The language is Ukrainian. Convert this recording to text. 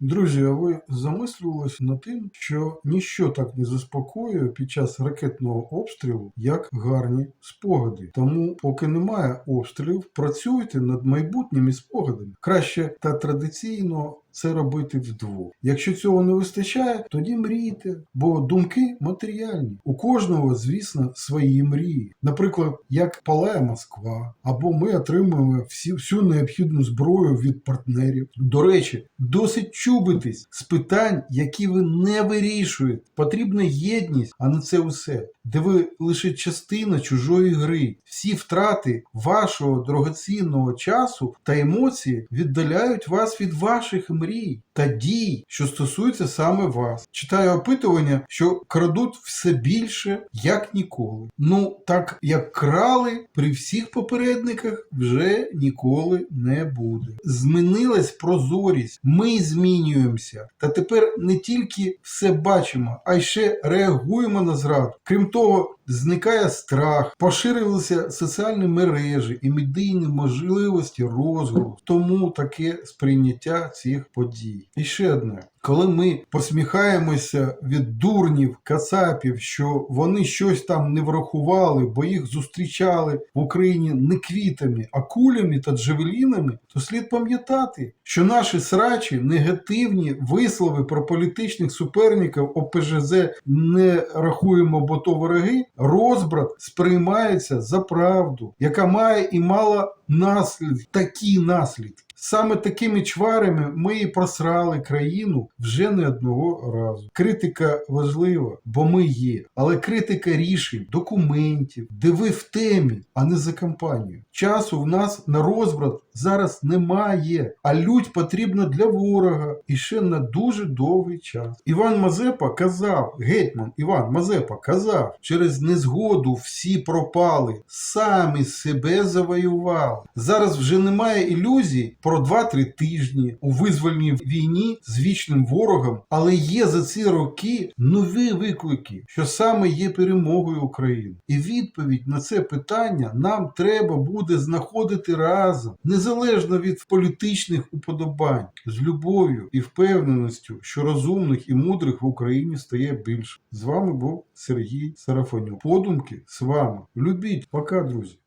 Друзі, а ви замислювалися над тим, що ніщо так не заспокоює під час ракетного обстрілу, як гарні спогади. Тому, поки немає обстрілів, працюйте над майбутніми спогадами. Краще та традиційно це робити вдвох. Якщо цього не вистачає, тоді мрійте, бо думки матеріальні. У кожного, звісно, свої мрії. Наприклад, як палає Москва, або ми отримуємо всі, всю необхідну зброю від партнерів. До речі, досить чубитись з питань, які ви не вирішуєте. Потрібна єдність, а не це усе, де ви лише частина чужої гри. Всі втрати вашого дорогоцінного часу та емоції віддаляють вас від ваших мрій та дій, що стосуються саме вас. Читаю опитування, що крадуть все більше, як ніколи. Ну, так як крали при всіх попередниках, вже ніколи не буде. Змінилась прозорість, ми змінюємося. Та тепер не тільки все бачимо, а й ще реагуємо на зраду. Крім того, зникає страх, поширилися соціальні мережі і медійні можливості розголосу. Тому таке сприйняття цих подій. І ще одне. Коли ми посміхаємося від дурнів, кацапів, що вони щось там не врахували, бо їх зустрічали в Україні не квітами, а кулями та джевелінами, то слід пам'ятати, що наші срачі, негативні вислови про політичних суперників ОПЖЗ не рахуємо, бо то вороги, розбрат сприймається за правду, яка має і мала наслідки, такі наслідки. Саме такими чварами ми і просрали країну вже не одного разу. Критика важлива, бо ми є, але критика рішень, документів, де ви в темі, а не за кампанію. Часу в нас на розбрат зараз немає, а лють потрібна для ворога і ще на дуже довгий час. Іван Мазепа казав, гетьман Іван Мазепа казав, через незгоду всі пропали, самі себе завоювали. Зараз вже немає ілюзій про 2-3 тижні у визвольній війні з вічним ворогом, але є за ці роки нові виклики, що саме є перемогою України. І відповідь на це питання нам треба буде знаходити разом, незалежно від політичних уподобань, з любов'ю і впевненістю, що розумних і мудрих в Україні стає більше. З вами був Сергій Сарафанюк. Подумки з вами. Любіть, пока, друзі.